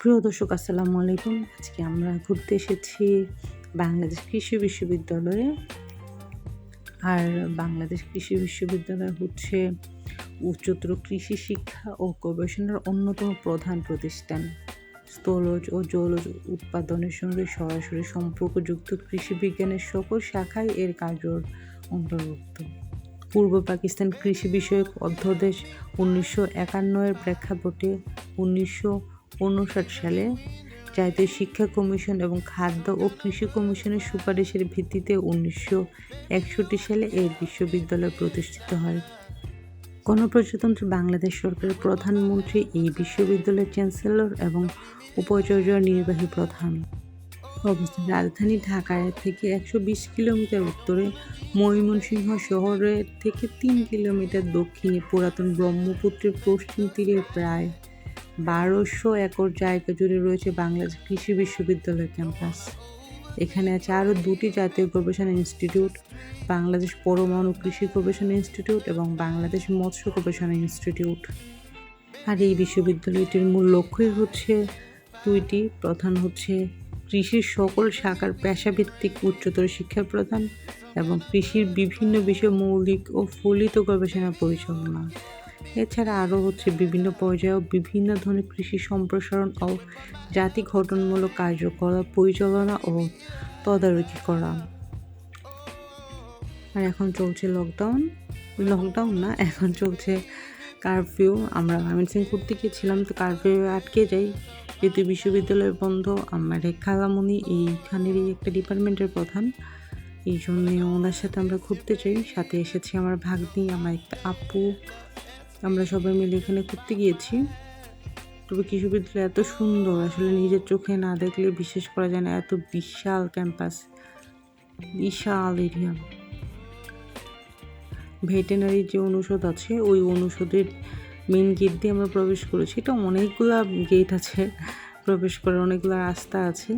প্রিয় দর্শক, আসসালামু আলাইকুম। আজকে আমরা ঘুরতে এসেছি বাংলাদেশ কৃষি বিশ্ববিদ্যালয়ে। আর বাংলাদেশ কৃষি বিশ্ববিদ্যালয় হচ্ছে উচ্চতর কৃষি শিক্ষা ও গবেষণার অন্যতম প্রধান প্রতিষ্ঠান। স্থলজ ও জলজ উৎপাদনের সঙ্গে সরাসরি সম্পর্কযুক্ত কৃষি বিজ্ঞানের সকল শাখায় এর কার্য অন্তর্ভুক্ত। পূর্ব পাকিস্তান কৃষি বিষয়ক অধ্যাদেশ উনিশশো একান্নের প্রেক্ষাপটে উনিশশো উনষাট সালে জাতীয় শিক্ষা কমিশন এবং খাদ্য ও কৃষি কমিশনের সুপারিশের ভিত্তিতে উনিশশো একষট্টি সালে এই বিশ্ববিদ্যালয় প্রতিষ্ঠিত হয়। গণপ্রজাতন্ত্রী বাংলাদেশ সরকারের প্রধানমন্ত্রী, এই বিশ্ববিদ্যালয়ের চ্যান্সেলর এবং উপাচার্য নির্বাহী প্রধান। অবস্থান রাজধানী ঢাকায় থেকে একশো বিশ কিলোমিটার উত্তরে ময়মনসিংহ শহরের থেকে তিন কিলোমিটার দক্ষিণে পুরাতন ব্রহ্মপুত্রের পশ্চিম তীরে প্রায় বারোশো একর জায়গা জুড়ে রয়েছে বাংলাদেশ কৃষি বিশ্ববিদ্যালয় ক্যাম্পাস। এখানে আছে আরও দুটি জাতীয় গবেষণা ইনস্টিটিউট, বাংলাদেশ পরমাণু কৃষি গবেষণা ইনস্টিটিউট এবং বাংলাদেশ মৎস্য গবেষণা ইনস্টিটিউট। আর এই বিশ্ববিদ্যালয়টির মূল লক্ষ্যই হচ্ছে, দুইটি, প্রধান হচ্ছে কৃষির সকল শাখার পেশাভিত্তিক উচ্চতর শিক্ষা প্রদান এবং কৃষির বিভিন্ন বিষয়ে মৌলিক ও ফলিত গবেষণা পরিচালনা। এছাড়া আরও হচ্ছে বিভিন্ন পর্যায়ে বিভিন্ন ধরনের কৃষি সম্প্রসারণ ও জাতি গঠনমূলক কার্যকলাপ পরিচালনা ও তদারকি করা। আর এখন চলছে লকডাউন লকডাউন না, এখন চলছে কারফিউ আমরা সিং করতে গিয়েছিলাম তো কারফিউ আটকে যাই। যেহেতু বিশ্ববিদ্যালয় বন্ধ, আমার খালামণি এইখানেরই একটা ডিপার্টমেন্টের প্রধান। এই জন্যে ওনার সাথে আমরা ঘুরতে চাই সাথে এসেছি আমার ভাগ্নি, আমার একটা আপু। আমরা সবাই মিলে এখানে ঘুরতে গিয়েছি। তবে বিশ্ববিদ্যালয় এত সুন্দর, আসলে নিজের চোখে না দেখলে বিশ্বাস করা যায় না, এত বিশাল ক্যাম্পাস, বিশাল এরিয়া। ভেটেনারি যে অনুষদ আছে, ওই অনুষদের মেন গেট দিয়ে আমরা প্রবেশ করেছি। এটা অনেকগুলা গেট আছে, প্রবেশ করার অনেকগুলো রাস্তা আছে।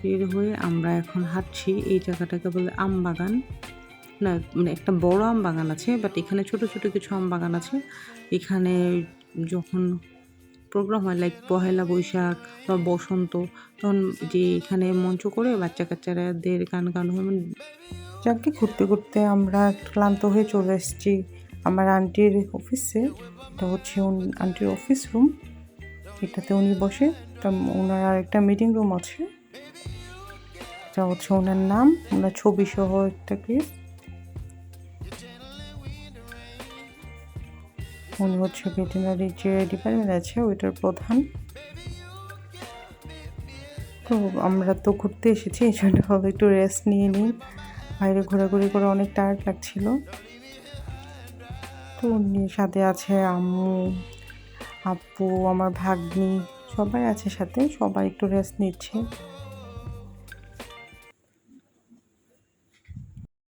বের হয়ে আমরা এখন হাঁটছি, এই জায়গাটাকে বলে আম বাগান না মানে একটা বড় আম বাগান আছে বাট এখানে ছোট ছোট কিছু আম বাগান আছে। এখানে যখন প্রোগ্রাম হয় লাইক পহেলা বৈশাখ বা বসন্ত, তখন যে এখানে মঞ্চ করে বাচ্চা কাচ্চারাদের গান গান হয় মানে যাকে ঘুরতে ঘুরতে আমরা ক্লান্ত হয়ে চলে এসেছি। আমার আন্টির অফিসে এটা হচ্ছে আন্টির অফিস রুম এটাতে উনি বসে ওনার আর একটা মিটিং রুম আছে। এটা হচ্ছে ওনার নাম, ওনার ছবি সহ একটা কেস উনি হচ্ছে ভেটেনারি যে ডিপার্টমেন্ট আছে, ওইটার প্রধান। তো আমরা তো ঘুরতে এসেছি, এই জন্য একটু রেস্ট নিয়ে নিই। বাইরে ঘোরাঘুরি করে অনেক টায়ার্ড লাগছিল। তো উনি সাথে আছে আম্মু, আপু, আমার ভাগ্নি, সবাই আছে সাথে, সবাই একটু রেস্ট নিচ্ছে।